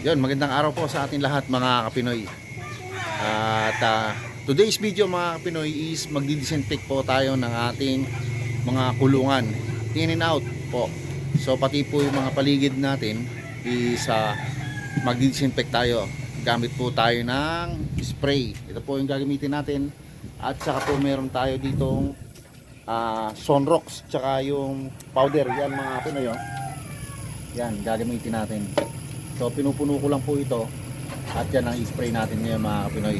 Yun, magandang araw po sa ating lahat mga kapinoy. At ah, today's video mga kapinoy is magdi-disinfect po tayo ng ating mga kulungan. In and out po. So pati po yung mga paligid natin is uh, magdi-disinfect tayo. Gamit po tayo ng spray. Ito po yung gagamitin natin. At saka po meron tayo ditong ah, Sunrox tsaka yung powder. Yan mga kapinoy. Oh. Yan, gagamitin natin. So pinupuno ko lang po ito at yan ang i-spray natin ngayon mga kapinoy.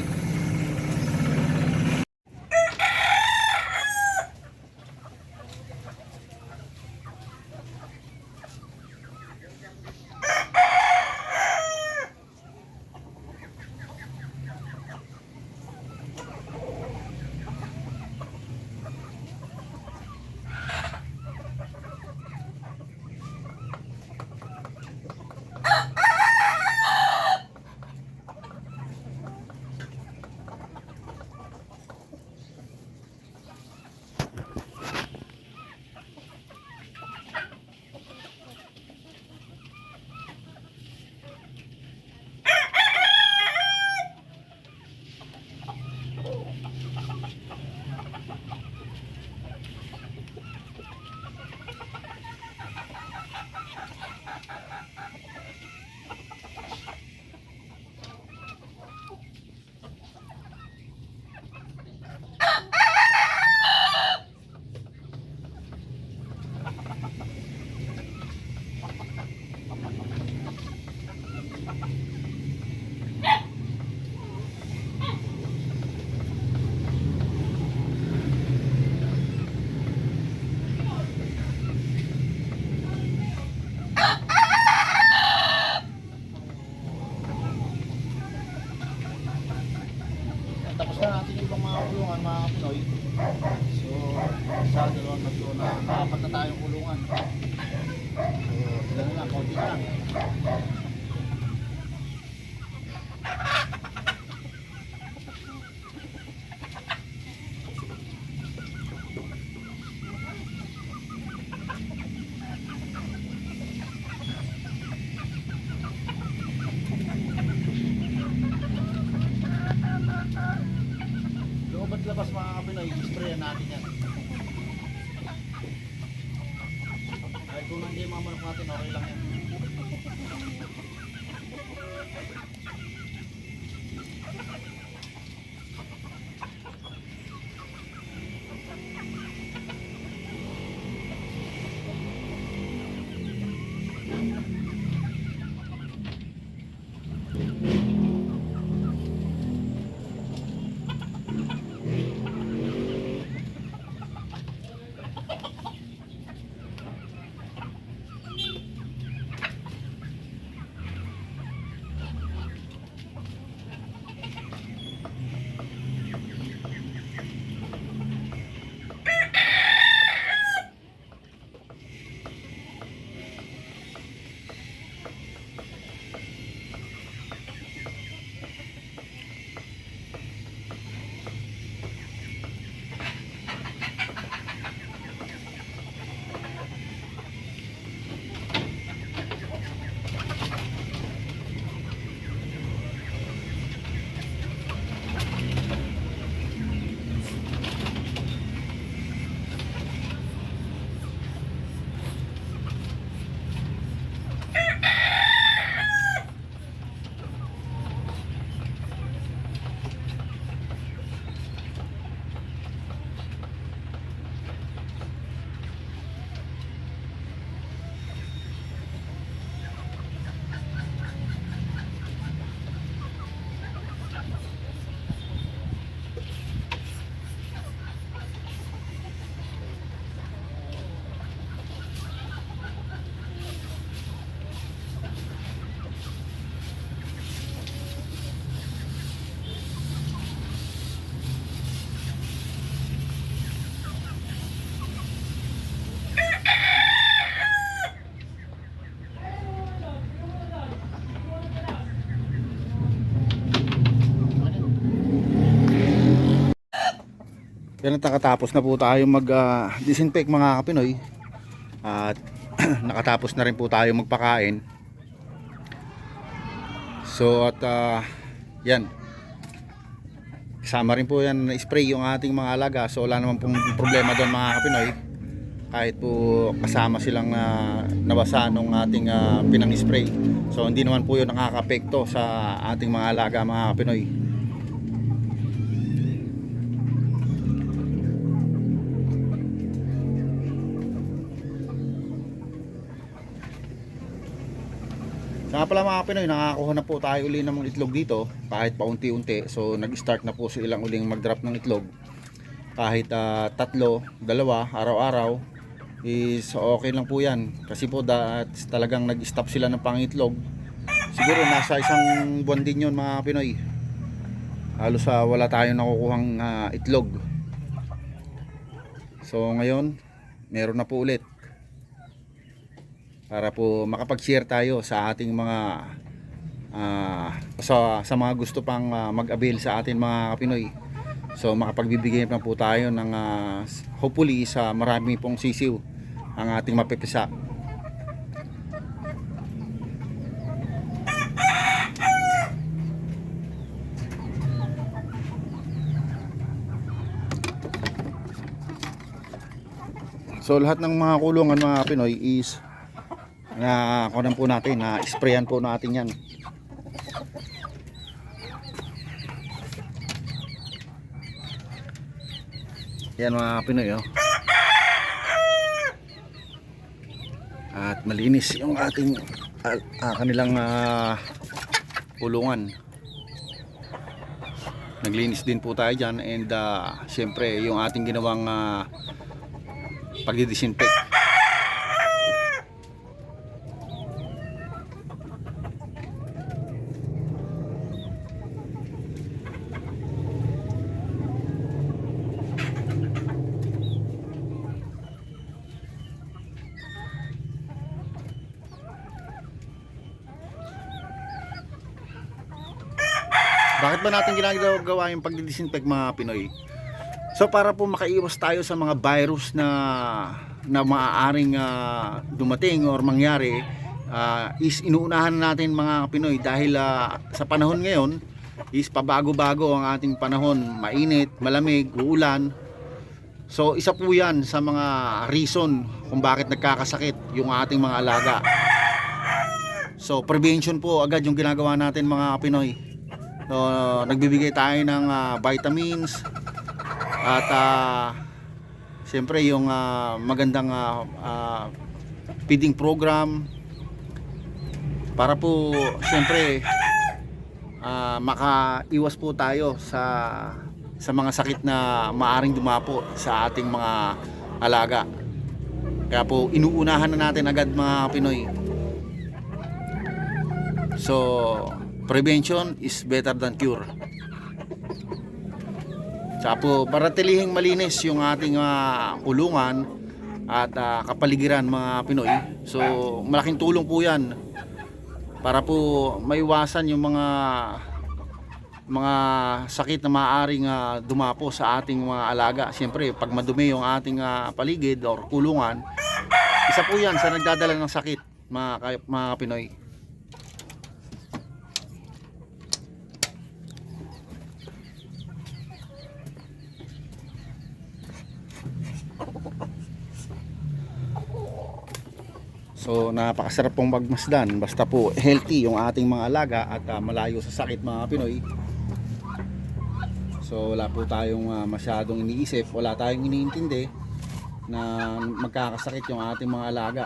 Yung ibang mga kulungan mga kapinoy. So, isa, dalawang, tatlo na, apat na tayong kulungan. So, ilan na lang, konti na lang. Loob at labas mga kapinoy, sprayan natin yan. Kahit kung nandiyan mga manok natin, okay lang yan. Yan at nakatapos na po tayo mag-disinfect mga kapinoy. At nakatapos na rin po tayo magpakain. So at ah, yan. Kasama rin po yan na spray yung ating mga alaga. So wala naman pong problema doon mga kapinoy. Kahit po kasama silang na nabasa nung ating ah, pinang-spray. So hindi naman po yun nakakapekto sa ating mga alaga mga kapinoy. Saka pala mga Pinoy, nakakuha na po tayo uli ng itlog dito kahit paunti-unti. So nag-start na po silang uling mag-drop ng itlog. Kahit ah, tatlo, dalawa, araw-araw is okay lang po yan. Kasi po da, talagang nag-stop sila ng pangitlog. Siguro nasa isang buwan din yun mga Pinoy. Halos ah, wala tayong nakukuhang ah, itlog. So ngayon, meron na po ulit para po makapag-share tayo sa ating mga ah, sa, sa mga gusto pang ah, mag-avail sa atin mga Pinoy. So makapagbibigay na po tayo ng ah, hopefully sa marami pong sisiw ang ating mapipisa. So lahat ng mga kulungan mga Pinoy is na kunan po natin na sprayan po natin yan. Yan mga Pinoy oh. at malinis yung ating ah, ah, kanilang ah, kulungan naglinis din po tayo dyan and ah, syempre yung ating ginawang uh, pagdidisinfect Bakit ba natin ginagawa yung pagdidisinfect mga Pinoy? So para po makaiwas tayo sa mga virus na na maaaring ah, dumating or mangyari ah, is inuunahan natin mga Pinoy dahil ah, sa panahon ngayon is pabago-bago ang ating panahon, mainit, malamig, uulan. So isa po 'yan sa mga reason kung bakit nagkakasakit yung ating mga alaga. So prevention po agad yung ginagawa natin mga Pinoy. So, nagbibigay tayo ng ah, vitamins at ah, siyempre yung ah, magandang ah, ah, feeding program para po siyempre ah, makaiwas po tayo sa sa mga sakit na maaring dumapo sa ating mga alaga. Kaya po inuunahan na natin agad mga Pinoy. So, prevention is better than cure. Tsaka po, para tilihing malinis yung ating ah, kulungan at ah, kapaligiran mga Pinoy. So, malaking tulong po yan para po maiwasan yung mga mga sakit na maaaring ah, dumapo sa ating mga alaga. Siyempre, pag madumi yung ating ah, paligid or kulungan, isa po yan sa nagdadala ng sakit mga, mga Pinoy. So napakasarap pong magmasdan basta po healthy yung ating mga alaga at ah, malayo sa sakit mga Pinoy. So wala po tayong ah, masyadong iniisip, wala tayong iniintindi na magkakasakit yung ating mga alaga.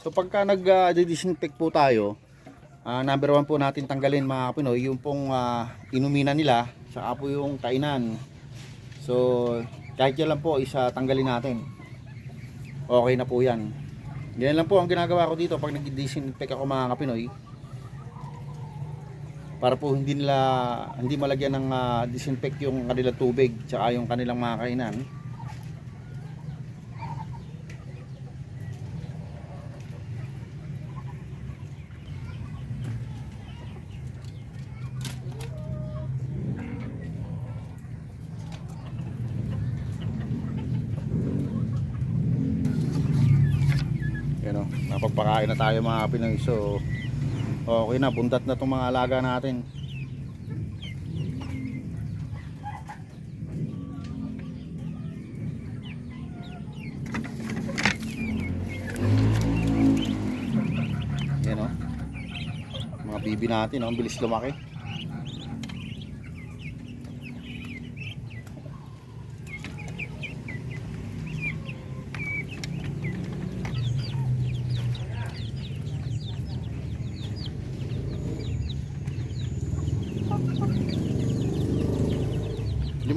So pagka nag-disinfect po tayo, ah, number one po natin tanggalin mga Pinoy, yung pong ah, inuminan nila, saka po yung kainan. So kahit yan lang po, isa tanggalin natin. Okay na po yan. Yan lang po ang ginagawa ko dito pag nag-disinfect ako mga Pinoy. para po hindi nila hindi malagyan ng ah, disinfect yung kanilang tubig tsaka yung kanilang mga kainan. Yan o, napagpakain na tayo mga Pinoy. So, okay na, bundat na itong mga alaga natin. Yan o. Mga bibi natin, o, ang bilis lumaki.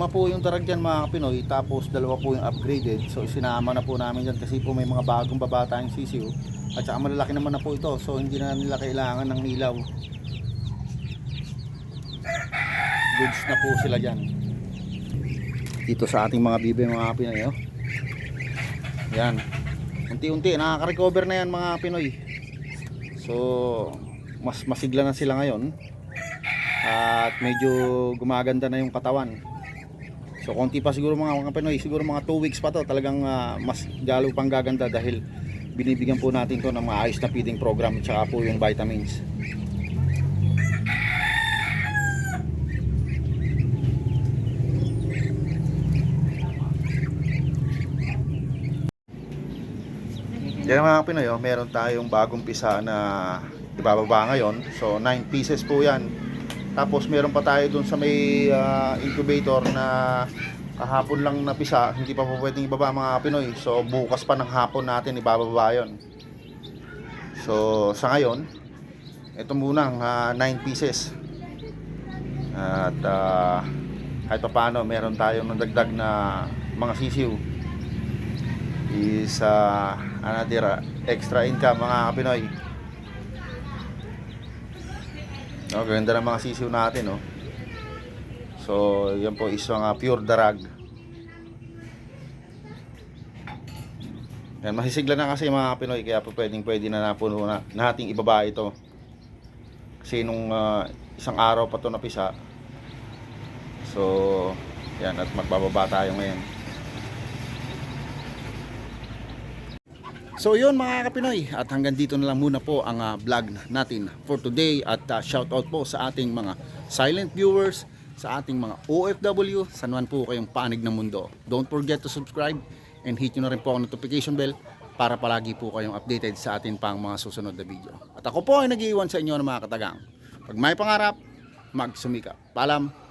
Lima po yung darag mga Pinoy, tapos dalawa po yung upgraded. So sinama na po namin dyan kasi po may mga bagong baba tayong sisiw. At saka malalaki naman na po ito, so hindi na nila kailangan ng ilaw. Goods na po sila dyan. Dito sa ating mga bibe mga Pinoy. Oh. Yan. Unti-unti, nakaka-recover na yan mga Pinoy. So, mas masigla na sila ngayon. At medyo gumaganda na yung katawan. So konti pa siguro mga mga Pinoy, siguro mga 2 weeks pa to talagang ah, mas galo pang gaganda dahil binibigyan po natin to ng maayos na feeding program at saka po yung vitamins. Yan mga Pinoy, oh, meron tayong bagong pisa na ibababa ngayon. So 9 pieces po yan. Tapos meron pa tayo dun sa may ah, incubator na kahapon lang napisa, hindi pa po pwedeng ibaba mga Pinoy. So bukas pa ng hapon natin ibababa yon. So sa ngayon, ito muna ang 9 pieces. At ah, kahit pa paano, meron tayong nagdagdag na mga sisiw. Is uh, another extra income mga Pinoy. No, ganda ng mga sisiw natin, no. So, yan po is mga pure darag. Yan, masisigla na kasi mga Pinoy, kaya po pwedeng pwede na napuno na nating ibaba ito. Kasi nung ah, isang araw pa to napisa. So, yan, at magbababa tayo ngayon. So yun mga kapinoy at hanggang dito na lang muna po ang ah, vlog natin for today at uh, shout out po sa ating mga silent viewers, sa ating mga OFW, saan man po kayong panig ng mundo. Don't forget to subscribe and hit nyo na rin po ang notification bell para palagi po kayong updated sa ating pang mga susunod na video. At ako po ay nag-iwan sa inyo ng mga katagang. Pag may pangarap, magsumikap. Paalam!